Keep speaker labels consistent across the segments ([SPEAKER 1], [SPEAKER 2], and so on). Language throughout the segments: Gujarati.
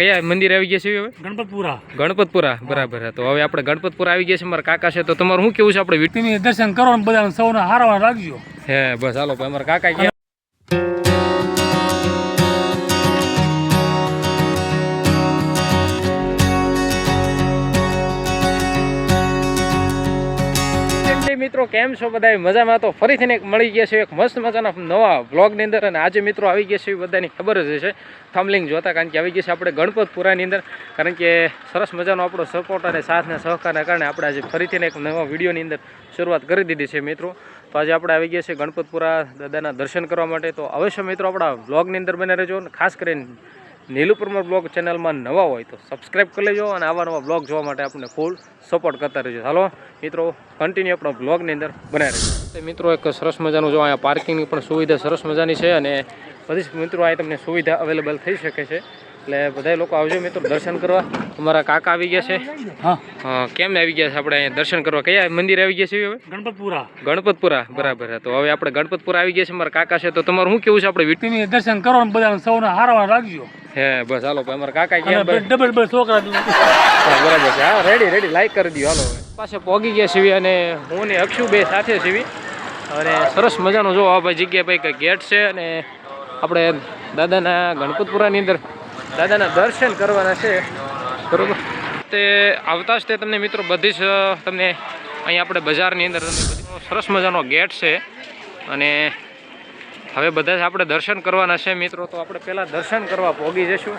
[SPEAKER 1] કયા મંદિર આવી ગયા છે હવે?
[SPEAKER 2] ગણપતપુરા.
[SPEAKER 1] ગણપતપુરા બરાબર તો હવે આપણે ગણપતપુરા આવી ગયા છે મારા કાકા છે. તો તમારું શું કેવું છે આપણે
[SPEAKER 2] દર્શન કરો બધા સૌને હારવા રાખજો.
[SPEAKER 1] હે બસ હાલો અમારા કાકા મિત્રો, કેમ છો બધા મજામાં તો ફરીથી એક મળી ગયા છે એક મસ્ત મજાના નવા વ્લોગની અંદર અને આજે મિત્રો આવી ગયા છે એ બધાની ખબર જ હશે. થમલિંગ જોતા, કારણ કે આવી ગયા છે આપણે ગણપતપુરાની અંદર. કારણ કે સરસ મજાનો આપણો સપોર્ટ અને સાથ અને સહકારના કારણે આપણે આજે ફરીથી એક નવા વિડીયોની અંદર શરૂઆત કરી દીધી છે મિત્રો. તો આજે આપણે આવી ગયા છે ગણપતપુરા દાદાના દર્શન કરવા માટે. તો અવશ્ય મિત્રો આપણા વ્લોગની અંદર બને રહેજો ખાસ કરીને નીલુપરમર બ્લોગ ચેનલમાં નવા હોય તો સબસ્ક્રાઇબ કરી લેજો અને આવા નવા બ્લોગ જોવા માટે આપણને ફૂલ સપોર્ટ કરતા રહેજો. હાલો, મિત્રો કન્ટિન્યુ આપણા બ્લોગની અંદર બનાવી રહેજો મિત્રો, એક સરસ મજાનું જો અહીંયા પાર્કિંગની પણ સુવિધા સરસ મજાની છે અને બધી મિત્રો આ તમને સુવિધા અવેલેબલ થઈ શકે છે. એટલે બધા લોકો આવજો મિત્રો દર્શન કરવા. અમારા કાકા આવી ગયા છે.
[SPEAKER 2] હા.
[SPEAKER 1] કેમ આવી ગયા છે આપણે અહીંયા? દર્શન કરવા કયા મંદિર આવી ગયા છે હવે?
[SPEAKER 2] ગણપતપુરા.
[SPEAKER 1] ગણપતપુરા બરાબર. તો હવે આપણે ગણપતપુરા આવી ગયા છે મારા કાકા છે. તો તમારું શું કેવું છે આપણે વીટ-
[SPEAKER 2] દર્શન કરો બધા સૌને હારવા રાખજો.
[SPEAKER 1] હે બસ હાલો ભાઈ અમારા કાકા ગયા
[SPEAKER 2] ડબલ છોકરા
[SPEAKER 1] બરાબર છે. હા રેડી રેડી લાઈક કરી દો હાલો. પાસે પોગી ગયા સીવી અને હું ને અક્ષુ બે સાથે સીવી અને સરસ મજાનું જો આ ભાઈ જગ્યા ભાઈ ગેટ છે અને આપણે દાદાના ગણપતપુરાની અંદર દાદાના દર્શન કરવાના છે. બરોબર? તે આવતા જ તે તમને મિત્રો બધી જ તમને અહીં આપણે બજારની અંદર સરસ મજાનો ગેટ છે. અને હવે બધા જ આપણે દર્શન કરવાના છે મિત્રો, તો આપણે પહેલાં દર્શન કરવા પોગી જઈશું.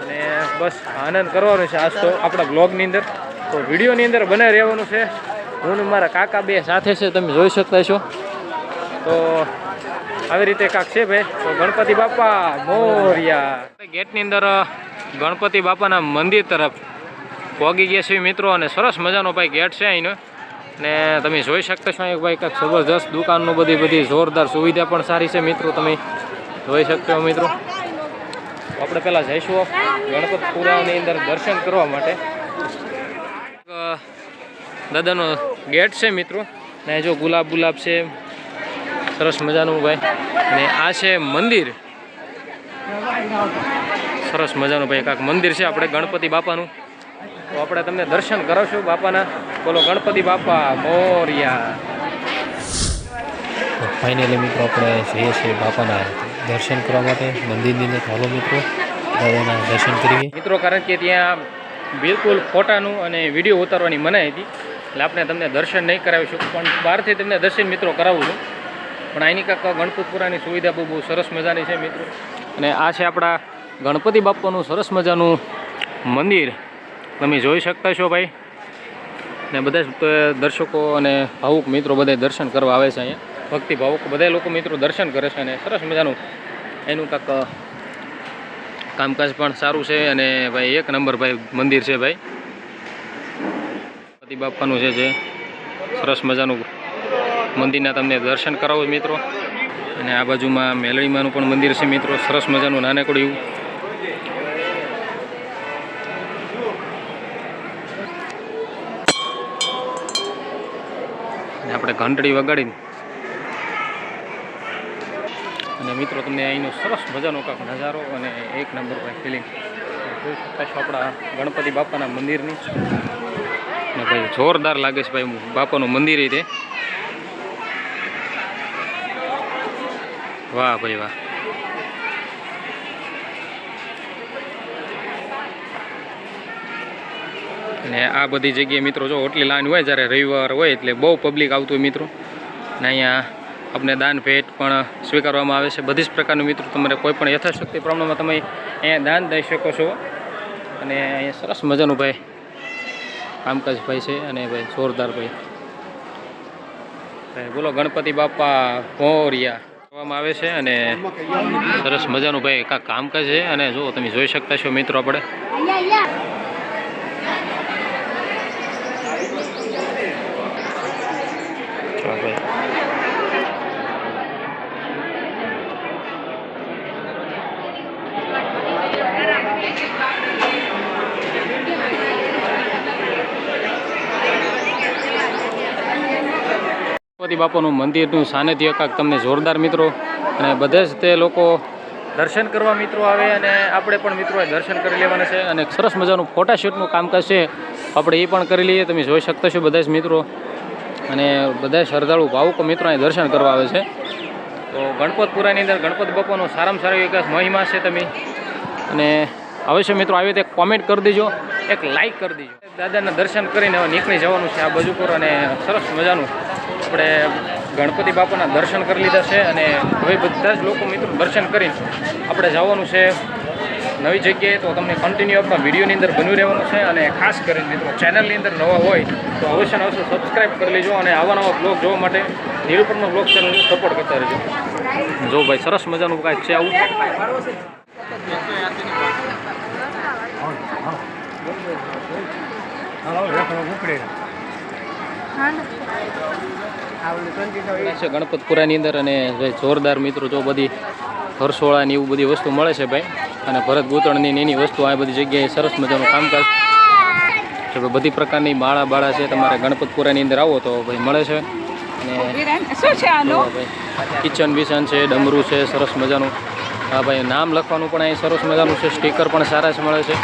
[SPEAKER 1] અને બસ આનંદ કરવાનો છે આજ તો આપણા બ્લોગની અંદર. તો વિડીયોની અંદર બને રહેવાનું છે. હું મારા કાકા બે સાથે છે, તમે જોઈ શકતા છો તો આવી રીતે કાંક છે ભાઈ. તો ગણપતિ બાપા મોરિયા. ગેટની અંદર ગણપતિ બાપાના મંદિર તરફ પોગી ગયા છે મિત્રો અને સરસ મજાનો ભાઈ ગેટ છે અહીંનો. ને તમે જોઈ શકતા છો એક ભાઈ કાંઈક જબરજસ્ત દુકાનનું બધી બધી જોરદાર સુવિધા પણ સારી છે મિત્રો તમે જોઈ શકશો મિત્રો. આપણે પહેલાં જઈશું ગણપતપુરાની અંદર દર્શન કરવા માટે. દાદાનો ગેટ છે મિત્રો. ને જો ગુલાબ ગુલાબ છે સરસ મજાનું ભાઈ. ને આ છે મંદિર. સરસ મજાનું ભાઈ કાંક મંદિર છે આપણે ગણપતિ બાપાનું. તો આપણે તમને દર્શન કરાવશું બાપાના. બોલો ગણપતિ બાપા મોરિયા.
[SPEAKER 3] ફાઇનલી મિત્રો આપણે જઈએ છીએ બાપાના દર્શન કરવા માટે મંદિરની અંદર. ચાલો મિત્રો દાદાના દર્શન કરીએ.
[SPEAKER 1] મિત્રો કારણ કે ત્યાં બિલકુલ ફોટાનું અને વીડિયો ઉતારવાની મનાઈ હતી. એટલે આપણે તમને દર્શન નહીં કરાવીશું. પણ બહારથી તમને દર્શન મિત્રો કરાવું છું. પણ અહીંની કાંક ગણપતપુરાની સુવિધા બહુ બહુ સરસ મજાની છે મિત્રો. અને આ છે આપણા ગણપતિ બાપ્પાનું સરસ મજાનું મંદિર. તમે જોઈ શકતા છો ભાઈ. ને બધા દર્શકો અને ભાવુક મિત્રો બધા દર્શન કરવા આવે છે અહીંયા. ભક્તિ ભાવુક બધા લોકો મિત્રો દર્શન કરે છે અને સરસ મજાનું એનું કાંક કામકાજ પણ સારું છે અને ભાઈ એક નંબર ભાઈ મંદિર છે ભાઈ. ગણપતિ બાપાનું છે, સરસ મજાનું મંદિરના તમને દર્શન કરાવો મિત્રો. અને આ બાજુમાં મેલડીમાનું પણ મંદિર છે મિત્રો. સરસ મજાનું નાનકડું એવું. આપણે ઘંટડી વગાડીને. અને મિત્રો, તમને અહીંનો સરસ મજાનો કાંક નજારો અને એક નંબર ભાઈ ફિલિંગ જોઈ શકતા છો આપણા ગણપતિ બાપાના મંદિરની. ને ભાઈ જોરદાર લાગે છે ભાઈ, બાપાનું મંદિર એ વાહ ભાઈ વાહ. અને આ બધી જગ્યાએ મિત્રો જો હોટલી લાઈન હોય જ્યારે રવિવાર હોય એટલે બહુ પબ્લિક આવતું હોય મિત્રો. ને અહીંયા આપણે દાન ભેટ પણ સ્વીકારવામાં આવે છે. બધી જ પ્રકારનું મિત્રો તમારે કોઈ પણ યથાશક્તિ પ્રમાણમાં તમે અહીંયા દાન દઈ શકો છો. અને અહીંયા સરસ મજાનું ભાઈ કામકાજ ભાઈ છે અને ભાઈ જોરદાર ભાઈ. ભાઈ બોલો ગણપતિ બાપા મોરિયા કરવામાં આવે છે અને સરસ મજાનું ભાઈ કાંક કામકાજ છે અને જો તમે જોઈ શકતા છો મિત્રો આપણે. ચાલો ભાઈ. ગણપતિ બાપાનું મંદિરનું સાનિધ્ય કાંક તમને જોરદાર મિત્રો. અને બધે જ તે લોકો દર્શન કરવા મિત્રો આવે અને આપણે પણ મિત્રો દર્શન કરી લેવાના છે અને સરસ મજાનું ફોટાશૂટનું કામકાજ છે. આપણે એ પણ કરી લઈએ, તમે જોઈ શકતા છો બધા જ મિત્રો. અને બધા શ્રદ્ધાળુ ભાવુકો મિત્રો અહીં દર્શન કરવા આવે છે. તો ગણપતપુરાની અંદર ગણપત બાપાનો સારામાં સારો વિકાસ મહિમા છે તમે. અને અવશ્ય મિત્રો આવી રીતે કોમેન્ટ કરી દેજો, એક લાઈક કરી દેજો. દાદાના દર્શન કરીને હવે નીકળી જવાનું છે આ બાજુ પર અને સરસ મજાનું આપણે ગણપતિ બાપાના દર્શન કરી લીધા છે અને હવે બધા જ લોકો મિત્રો દર્શન કરીને આપણે જવાનું છે નવી જગ્યાએ તો તમને કન્ટિન્યુ આપણા વિડીયોની અંદર બન્યું રહેવાનું છે અને ખાસ કરીને મિત્રો ચેનલની અંદર નવા હોય તો અવશ્ય અવશ્ય સબસ્ક્રાઈબ કરી લેજો અને આવા નવા બ્લોગ જોવા માટે નિરૂપણનો બ્લોગ ચેનલને સપોર્ટ કરતા રહેજો જો ભાઈ સરસ મજાનું કાંઈક છે આવું છે ગણપતપુરાની અંદર અને જોરદાર મિત્રો જો બધી હરસોળાની એવું બધી વસ્તુ મળે છે ભાઈ. અને ભરત ગૂંથણની એની વસ્તુ આ બધી જગ્યાએ સરસ મજાનું કામકાજ. છે બધી પ્રકારની માળા બાળા છે તમારે ગણપતપુરાની અંદર આવો તો ભાઈ મળે છે. અને કિચન બિચન છે ડમરું છે સરસ મજાનું. હા ભાઈ નામ લખવાનું પણ અહીં સરસ મજાનું છે સ્ટીકર પણ સારા જ મળે છે.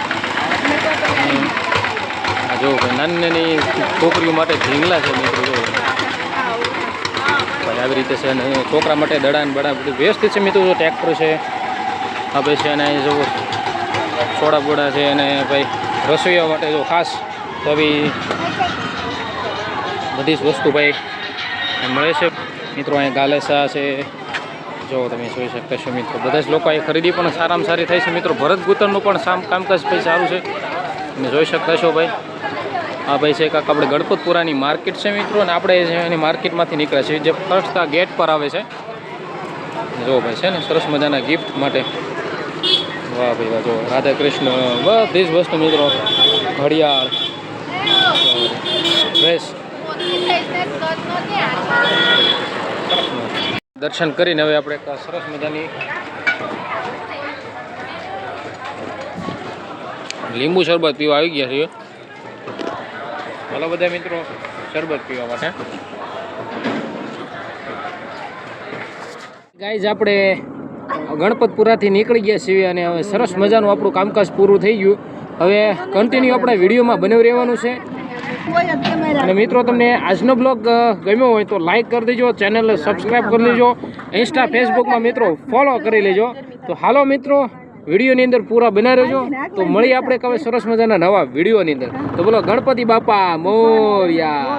[SPEAKER 1] જો નાની નાની છોકરીઓ માટે ઢીંગલા છે મિત્રો જો. આવી રીતે છે અને છોકરા માટે દડા ને બડા બધું વ્યવસ્થિત છે મિત્રો જો ટ્રેક્ટર છે. આ ભાઈ છે અને જો સોડા બોડા છે અને ભાઈ રસોઈયા માટે જો ખાસ તો બી બધી જ વસ્તુ ભાઈ મળે છે. મિત્રો અહીં ગાલેસા છે. જો તમે જોઈ શકતા છો મિત્રો, બધા જ લોકો અહીં ખરીદી પણ સારામાં સારી થાય છે. મિત્રો ભરત ગુતરનું પણ કામકાજ ભાઈ સારું છે. તમે જોઈ શકતા છો ભાઈ. આ ભાઈ છે કાંક આપણે ગણપતપુરાની માર્કેટ છે મિત્રો, અને આપણે છે એની માર્કેટમાંથી નીકળ્યા છીએ, જે ફર્સ્ટ આ ગેટ પર આવે છે. જો ભાઈ છે ને, સરસ મજાના ગિફ્ટ માટે. વાહ ભાઈ, વાહ જો રાધા કૃષ્ણ બધી જ વસ્તુ મિત્રો. ઘડિયાળ, ડ્રેસ. દર્શન કરીને હવે આપણે સરસ મજાની લીંબુ શરબત પીવા આવી ગયા છીએ. ચાલો બધા મિત્રો, શરબત પીવા માટે. ગાઈઝ આપણે ગણપતપુરાથી નીકળી ગયા છીએ અને હવે સરસ મજાનું આપણું કામકાજ પૂરું થઈ ગયું. હવે કન્ટિન્યુ આપણે વિડીયોમાં બન્યું રહેવાનું છે. અને મિત્રો, તમને આજનો બ્લોગ ગમ્યો હોય તો લાઈક કરી દેજો ચેનલને સબસ્ક્રાઈબ કરી લેજો. ઇન્સ્ટા ફેસબુકમાં મિત્રો ફોલો કરી લેજો. તો હાલો મિત્રો વિડીયોની અંદર પૂરા બના રહેજો તો મળી આપણે કવે સરસ મજાના નવા વિડીયોની અંદર તો બોલો ગણપતિ બાપા મોર્યા